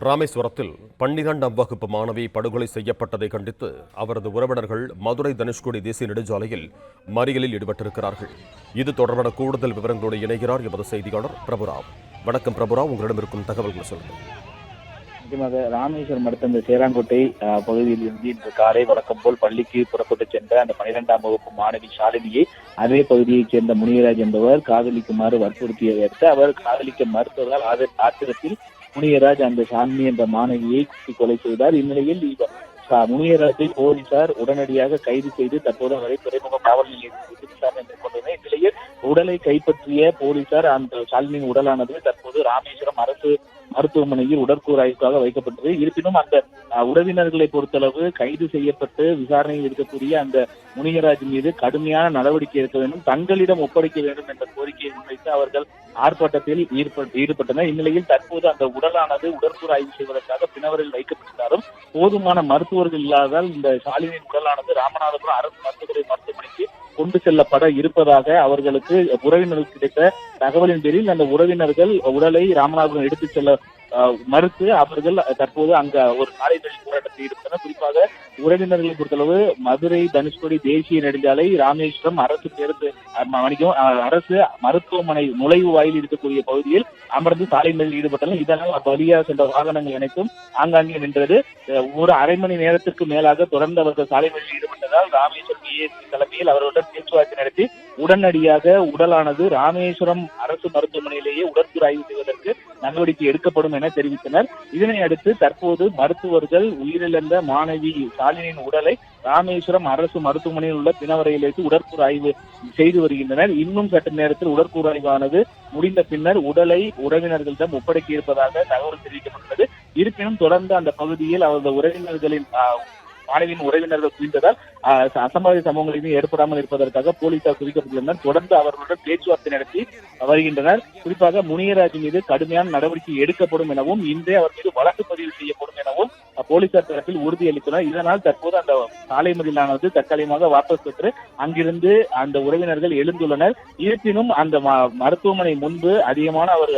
ராமேஸ்வரத்தில் பன்னிரண்டாம் வகுப்பு மாணவி படுகொலை செய்யப்பட்டதை கண்டித்து அவரது உறவினர்கள் மதுரை தனுஷ்கோடி தேசிய நெடுஞ்சாலையில் மறியலில் ஈடுபட்டிருக்கிறார்கள். இது தொடர்பான கூடுதல் விவரங்களோடு இணைகிறார் எமது செய்தியாளர் பிரபுராவ். வணக்கம் பிரபுராவ் உங்களிடம் இருக்கும் தகவல்களை சொல்லுங்கள். நிச்சயமாக ராமேஸ்வரம் அடுத்த இந்த சேராங்கோட்டை அஹ், பகுதியில் இருந்து இன்று காலை வழக்கம் போல் பள்ளிக்கு புறப்பட்டு சென்ற அந்த பனிரெண்டாம் வகுப்பு மாணவி ஷாலினியை அதே பகுதியைச் சேர்ந்த முனியராஜ் என்பவர் காதலிக்குமாறு வற்புறுத்தியதை அடுத்து அவர் காதலிக்க மறுத்ததால் ஆத்திரத்தில் முனியராஜ் அந்த ஷாலினி என்ற மாணவியை குத்தி கொலை செய்தார். இந்நிலையில் இவர் முனியராஜை போலீசார் உடனடியாக கைது செய்து தற்போது அவரை துறைமுக காவல் நிலையத்தில் விசாரணை மேற்கொண்டனர். இந்நிலையில் உடலை கைப்பற்றிய போலீசார் அந்த ஷாலினியின் உடலானது தற்போது ராமேஸ்வரம் அரசு மருத்துவமனையில் உடற்கூறாய்வுக்காக வைக்கப்பட்டது. இருப்பினும் அந்த உறவினர்களை பொறுத்தளவு கைது செய்யப்பட்டு விசாரணையில் இருக்கக்கூடிய அந்த முனிகராஜ் மீது கடுமையான நடவடிக்கை எடுக்க வேண்டும் தங்களிடம் ஒப்படைக்க வேண்டும் என்ற கோரிக்கையை முன்வைத்து அவர்கள் ஆர்ப்பாட்டத்தில் ஈடுபட்- ஈடுபட்டனர். இந்நிலையில் தற்போது அந்த உடலானது உடற்கூறு ஆய்வு செய்வதற்காக பிணவரில் வைக்கப்பட்டிருந்தாலும் போதுமான மருத்துவர்கள் இல்லாததால் இந்த ஷாலினியின் உடலானது ராமநாதபுரம் அரசு மருத்துவமனை மருத்துவமனைக்கு கொண்டு செல்லப்பட இருப்பதாக அவர்களுக்கு உறவினர்கள் கிடைத்த தகவலின் பேரில் அந்த உறவினர்கள் உடலை ராமநாதபுரம் எடுத்துச் செல்ல மறுத்து அவர்கள் தற்போது அங்க ஒரு சாலைகள் போராட்டத்தை போராட்டத்தில் ஈடுபட்டனர். குறிப்பாக உறவினர்களை பொறுத்தளவு மதுரை தனுஷ்கோடி தேசிய நெடுஞ்சாலை ராமேஸ்வரம் அரசு பேருந்து அஹ், அரசு மருத்துவமனை நுழைவு வாயில் இருக்கக்கூடிய பகுதியில் அமர்ந்து சாலை மறியலில் ஈடுபட்டனர். இதனால் வழியாக சென்ற வாகனங்கள் அனைத்தும் ஆங்காங்கே நின்றது. ஒரு அரை மணி நேரத்திற்கு மேலாக தொடர்ந்து அவர்கள் சாலை மறியலில் ஈடுபட்டதால் ராமேஸ்வரம் ஏஎஸ்பி தலைமையில் அவர்களுடன் பேச்சுவார்த்தை நடத்தி உடனடியாக உடலானது ராமேஸ்வரம் அரசு மருத்துவமனையிலேயே உடற்கூறு ஆய்வு செய்வதற்கு நடவடிக்கை எடுக்கப்படும் என தெரிவித்தனர். இதனை அடுத்து தற்போது மருத்துவர்கள் உயிரிழந்த மாணவி ஷாலினியின் உடலை ராமேஸ்வரம் அரசு மருத்துவமனையில் உள்ள பிணவரையில் வைத்து உடற்கூறு ஆய்வு செய்து வருகின்றனர். இன்னும் சற்று நேரத்தில் உடற்கூறு ஆய்வானது முடிந்த பின்னர் உடலை உறவினர்களிடம் ஒப்படைக்க இருப்பதாக தகவல் தெரிவிக்கப்பட்டுள்ளது. இருப்பினும் தொடர்ந்து அந்த பகுதியில் அவரது உறவினர்களின் ஆஹ், மாணவியின் உறவினர்கள் குவிந்ததால் அசம்பாவித சம்பவங்கள் ஏற்படாமல் இருப்பதற்காக போலீசார் குவிக்கப்பட்டுள்ளனர். தொடர்ந்து அவர்களுடன் பேச்சுவார்த்தை நடத்தி வருகின்றனர். குறிப்பாக முனியராஜ் மீது கடுமையான நடவடிக்கை எடுக்கப்படும் எனவும் இன்றே அவர் மீது வழக்கு பதிவு செய்யப்படும் எனவும் போலீசார் தரப்பில் உறுதியளித்தனர் இதனால் தற்போது அந்த சாலை மறியலானது தற்காலிகமாக வாபஸ் பெற்று அங்கிருந்து அந்த உறவினர்கள் எழுந்துள்ளனர். இருப்பினும் அந்த ம- மருத்துவமனை முன்பு அதிகமான அவர்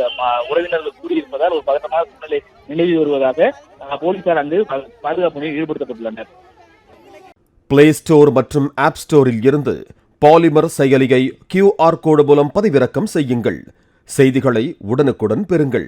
உறவினர்கள் கூடியிருப்பதால் ஒரு பதட்டமான சூழ்நிலை நிலவி வருவதாக போலீசார் அங்கு பாதுகாப்பு ஈடுபடுத்தப்பட்டுள்ளனர். பிளே ஸ்டோர் மற்றும் ஆப் ஸ்டோரில் இருந்து பாலிமர் செயலியை கியூஆர் கோடு மூலம் பதிவிறக்கம் செய்யுங்கள். செய்திகளை உடனுக்குடன் பெறுங்கள்.